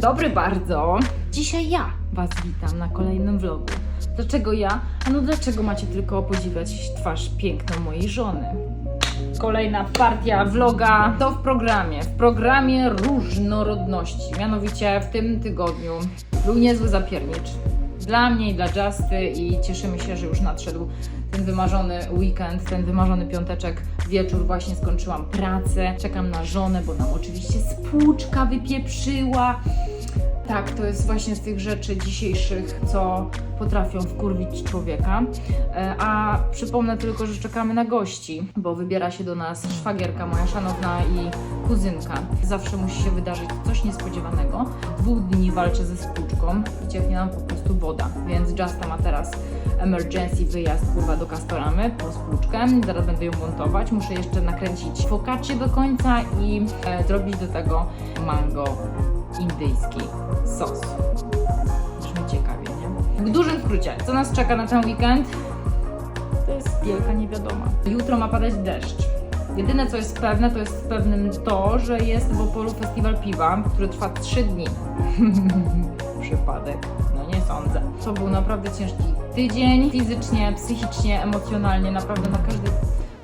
dobry bardzo. Dzisiaj ja Was witam na kolejnym vlogu. Dlaczego ja? A no dlaczego macie tylko podziwiać twarz piękną mojej żony? Kolejna partia vloga to w programie. W programie różnorodności. Mianowicie w tym tygodniu był niezły zapiernicz. Dla mnie i dla Justy i cieszymy się, że już nadszedł ten wymarzony weekend, ten wymarzony piąteczek, wieczór. Właśnie skończyłam pracę. Czekam na żonę, bo nam oczywiście spłuczka wypieprzyła. Tak, to jest właśnie z tych rzeczy dzisiejszych, co potrafią wkurwić człowieka. E, A przypomnę tylko, że czekamy na gości, bo wybiera się do nas szwagierka, moja szanowna i kuzynka. Zawsze musi się wydarzyć coś niespodziewanego. Dwóch dni walczę ze spłuczką i cieknie nam po prostu woda, więc Justa ma teraz emergency wyjazd kurwa do Kastoramy po spłuczkę. Zaraz będę ją montować. Muszę jeszcze nakręcić focaccia do końca i e, zrobić do tego mango indyjski sos. Brzmi ciekawie, nie? W dużym skrócie, co nas czeka na ten weekend? To jest wielka niewiadoma. Jutro ma padać deszcz. Jedyne co jest pewne, to jest pewnym to, że jest w Opolu festiwal piwa, który trwa 3 dni. Przypadek. No nie sądzę. To był naprawdę ciężki tydzień. Fizycznie, psychicznie, emocjonalnie, naprawdę na każdej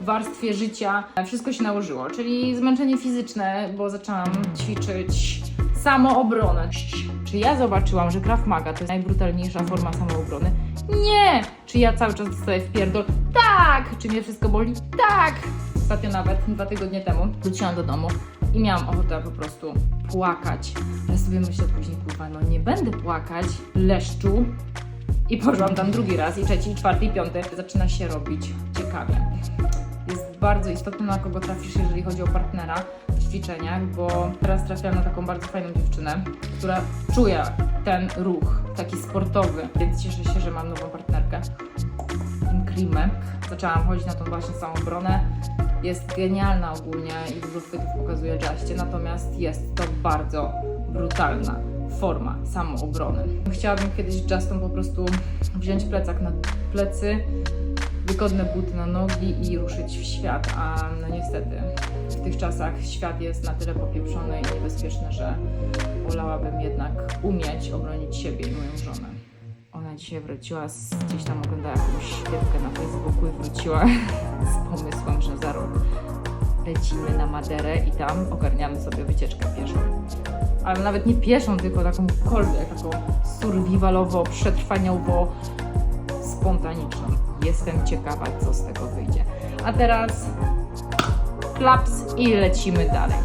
warstwie życia wszystko się nałożyło. Czyli zmęczenie fizyczne, bo zaczęłam ćwiczyć samoobronę. Czy ja zobaczyłam, że Krav Maga to jest najbrutalniejsza forma samoobrony? Nie! Czy ja cały czas dostaję w? Tak! Czy mnie wszystko boli? Tak! Ostatnio nawet, dwa tygodnie temu, wróciłam do domu i miałam ochotę po prostu płakać. Ale sobie myślę później, kurwa, no nie będę płakać, leszczu. I poszłam tam drugi raz, i trzeci, i czwarty, i piąty. Zaczyna się robić ciekawie. Jest bardzo istotne, na kogo trafisz, jeżeli chodzi o partnera ćwiczeniach, bo teraz trafiłam na taką bardzo fajną dziewczynę, która czuje ten ruch, taki sportowy, więc cieszę się, że mam nową partnerkę. Inkrimę. Zaczęłam chodzić na tą właśnie samą obronę. Jest genialna ogólnie i dużo chwytów pokazuje Justie, natomiast jest to bardzo brutalna forma samoobrony. Chciałabym kiedyś Justą po prostu wziąć plecak na plecy, wygodne buty na nogi i ruszyć w świat, a no niestety w tych czasach świat jest na tyle popieprzony i niebezpieczny, że wolałabym jednak umieć obronić siebie i moją żonę. Ona dzisiaj wróciła, z, gdzieś tam oglądała jakąś świetkę na Facebooku i wróciła z pomysłem, że za rok lecimy na Maderę i tam ogarniamy sobie wycieczkę pieszą. Ale nawet nie pieszą, tylko takąkolwiek, taką survivalowo, przetrwaniowo spontaniczną. Jestem ciekawa, co z tego wyjdzie. A teraz klaps i lecimy dalej.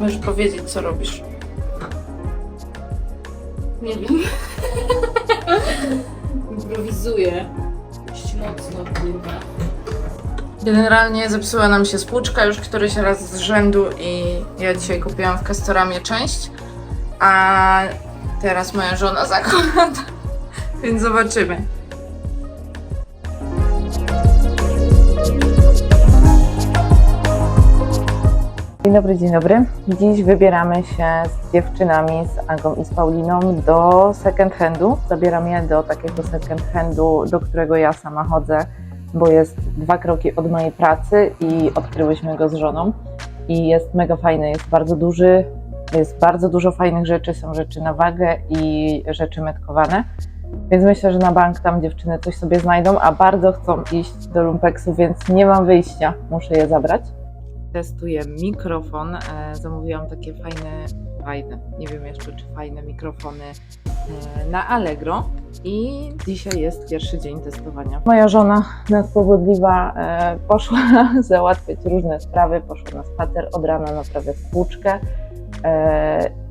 Możesz powiedzieć, co robisz. Nie wiem. Improwizuję. Dość mocno, kurwa. Generalnie zepsuła nam się spłuczka już któryś raz z rzędu i ja dzisiaj kupiłam w Castoramie część, a teraz moja żona zakłada, więc zobaczymy. Dzień dobry, dzień dobry. Dziś wybieramy się z dziewczynami, z Agą i z Pauliną do second handu. Zabieram je do takiego second handu, do którego ja sama chodzę, bo jest dwa kroki od mojej pracy i odkryłyśmy go z żoną. I jest mega fajny, jest bardzo duży, jest bardzo dużo fajnych rzeczy, są rzeczy na wagę i rzeczy metkowane. Więc myślę, że na bank tam dziewczyny coś sobie znajdą, a bardzo chcą iść do lumpeksu, więc nie mam wyjścia, muszę je zabrać testuję mikrofon. E, zamówiłam takie fajne, fajne, nie wiem jeszcze czy fajne mikrofony e, na Allegro i dzisiaj jest pierwszy dzień testowania. Moja żona nadpobudliwa e, poszła załatwiać różne sprawy, poszła na spacer od rana naprawiać spłuczkę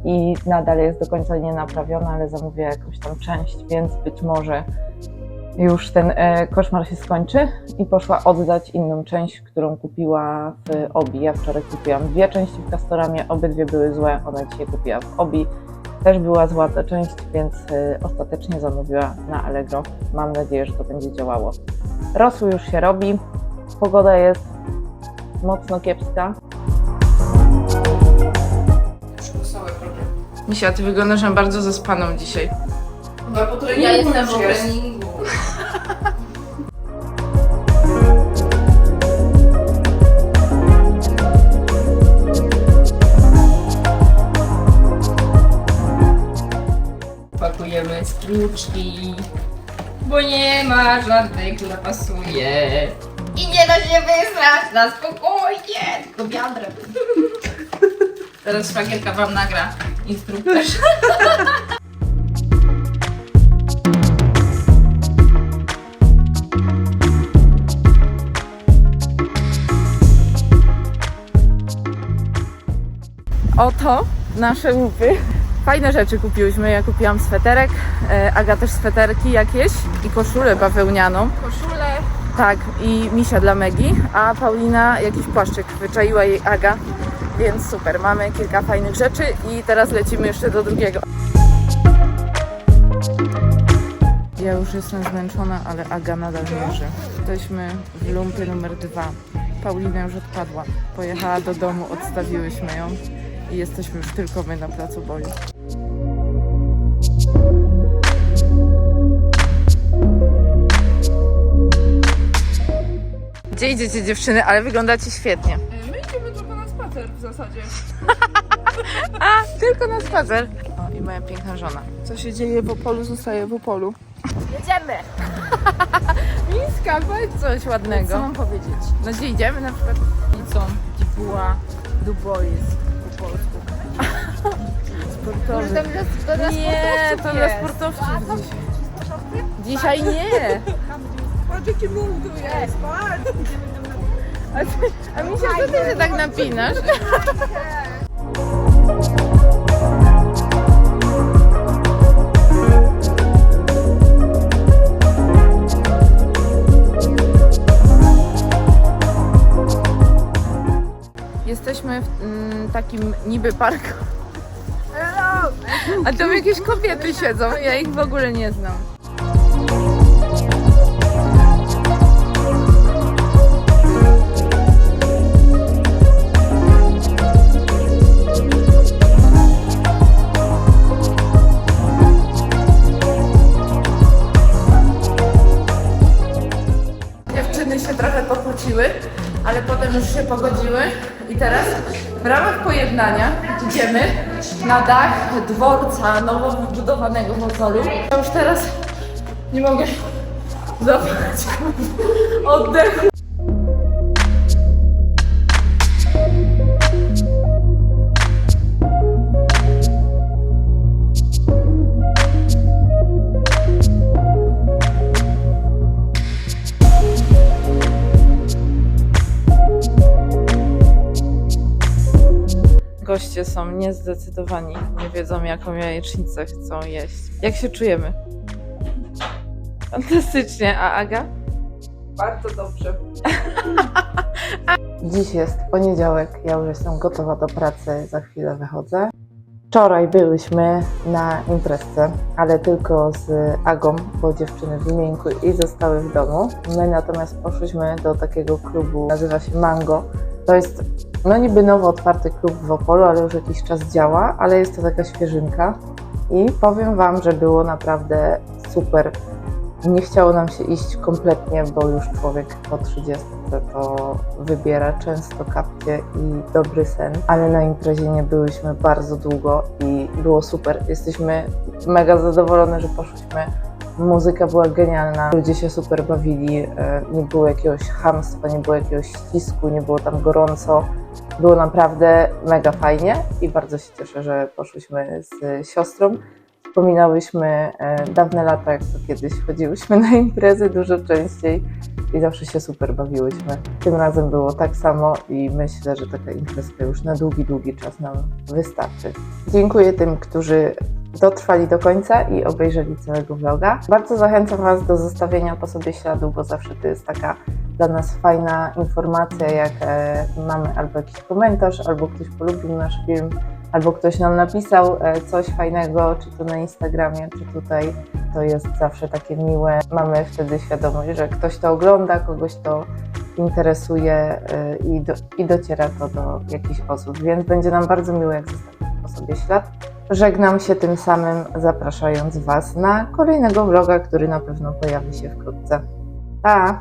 i nadal jest do końca nie naprawiona, ale zamówiła jakąś tam część, więc być może już ten e, koszmar się skończy i poszła oddać inną część, którą kupiła w Obi. Ja wczoraj kupiłam dwie części w Castoramie, obydwie były złe, ona dzisiaj kupiła w Obi. Też była zła ta część, więc e, ostatecznie zamówiła na Allegro. Mam nadzieję, że to będzie działało. Rosół już się robi, pogoda jest mocno kiepska. Misia, ty wyglądasz na bardzo zaspaną dzisiaj. Chyba po treningu Ja jestem po treningu. Pakujemy stróczki, bo nie ma żadnych, która pasuje. I nie da się wysrać na spokojnie, tylko wiadrem. Teraz szwagierka wam nagra instruktaż. Oto nasze łupy. Fajne rzeczy kupiłyśmy. Ja kupiłam sweterek, e, Aga też sweterki jakieś i koszulę bawełnianą. Koszule. Tak, i misia dla Megi, a Paulina jakiś płaszczyk wyczaiła jej Aga, więc super, mamy kilka fajnych rzeczy i teraz lecimy jeszcze do drugiego. Ja już jestem zmęczona, ale Aga nadal mierzy. Jesteśmy w lumpy numer dwa. Paulina już odpadła. Pojechała do domu, odstawiłyśmy ją i jesteśmy już tylko my na placu boju. Gdzie idziecie dziewczyny? Ale wyglądacie świetnie. Spacer w zasadzie. A, tylko na spacer. O, i moja piękna żona. Co się dzieje w Opolu, zostaje w Opolu. Jedziemy! Miska, powiedz coś ładnego. Co mam powiedzieć? No gdzie idziemy na przykład? Co? Dzibuła Dubois po polsku. Sportowy. to dla Nie, to dla sportowców dzisiaj. Dzisiaj nie. Patrz jaki mógł tu jest, patrz! A, mi się co ty się tak napinasz? Jesteśmy w mm, takim niby parku. A tam jakieś kobiety siedzą, ja ich w ogóle nie znam. Dziewczyny się trochę pokłóciły, ale potem już się pogodziły i teraz w ramach pojednania idziemy na dach dworca nowo wybudowanego w Opolu. Ja już teraz nie mogę zabrać oddechu. Są niezdecydowani, nie wiedzą jaką jajecznicę chcą jeść. Jak się czujemy? Fantastycznie, a Aga? Bardzo dobrze. Dziś jest poniedziałek, ja już jestem gotowa do pracy, za chwilę wychodzę. Wczoraj byłyśmy na imprezce, ale tylko z Agą, bo dziewczyny wymiękły i zostały w domu. My natomiast poszłyśmy do takiego klubu, nazywa się Mango. To jest no niby nowo otwarty klub w Opolu, ale już jakiś czas działa, ale jest to taka świeżynka. I powiem Wam, że było naprawdę super. Nie chciało nam się iść kompletnie, bo już człowiek po 30 to wybiera często kapcie i dobry sen, ale na imprezie nie byłyśmy bardzo długo i było super. Jesteśmy mega zadowolone, że poszłyśmy. Muzyka była genialna, ludzie się super bawili, e, nie było jakiegoś hamstwa, nie było jakiegoś ścisku, nie było tam gorąco. Było naprawdę mega fajnie i bardzo się cieszę, że poszłyśmy z siostrą. Wspominałyśmy e, dawne lata, jak to kiedyś chodziłyśmy na imprezy dużo częściej i zawsze się super bawiłyśmy. Tym razem było tak samo i myślę, że taka imprezka już na długi, długi czas nam wystarczy. Dziękuję tym, którzy dotrwali do końca i obejrzeli całego vloga. Bardzo zachęcam Was do zostawienia po sobie śladu, bo zawsze to jest taka dla nas fajna informacja, jak e, mamy albo jakiś komentarz, albo ktoś polubił nasz film, albo ktoś nam napisał e, coś fajnego, czy to na Instagramie, czy tutaj. To jest zawsze takie miłe. Mamy wtedy świadomość, że ktoś to ogląda, kogoś to interesuje e, i, do, i dociera to do jakichś osób, więc będzie nam bardzo miło, jak zostawicie po sobie ślad. Żegnam się tym samym, zapraszając Was na kolejnego vloga, który na pewno pojawi się wkrótce. Pa!